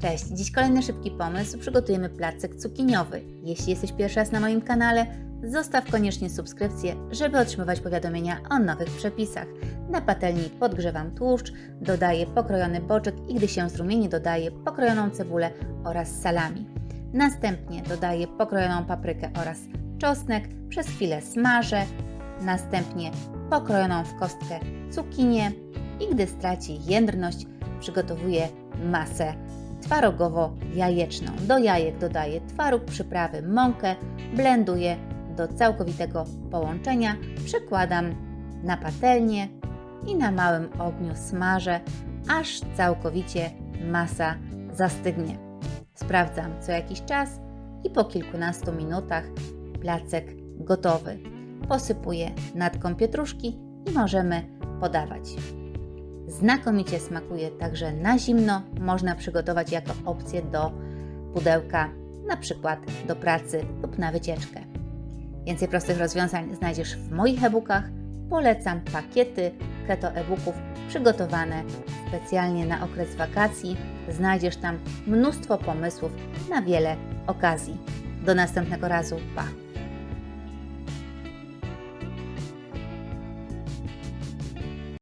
Cześć, dziś kolejny szybki pomysł. Przygotujemy placek cukiniowy. Jeśli jesteś pierwszy raz na moim kanale, zostaw koniecznie subskrypcję, żeby otrzymywać powiadomienia o nowych przepisach. Na patelni podgrzewam tłuszcz, dodaję pokrojony boczek i gdy się zrumieni, dodaję pokrojoną cebulę oraz salami. Następnie dodaję pokrojoną paprykę oraz czosnek, przez chwilę smażę, następnie pokrojoną w kostkę cukinię i gdy straci jędrność, przygotowuję masę twarogowo-jajeczną. Do jajek dodaję twaróg, przyprawy, mąkę, blenduję do całkowitego połączenia, przekładam na patelnię i na małym ogniu smażę, aż całkowicie masa zastygnie. Sprawdzam co jakiś czas i po kilkunastu minutach placek gotowy. Posypuję natką pietruszki i możemy podawać. Znakomicie smakuje także na zimno. Można przygotować jako opcję do pudełka, na przykład do pracy lub na wycieczkę. Więcej prostych rozwiązań znajdziesz w moich e-bookach. Polecam pakiety keto e-booków przygotowane specjalnie na okres wakacji. Znajdziesz tam mnóstwo pomysłów na wiele okazji. Do następnego razu. Pa!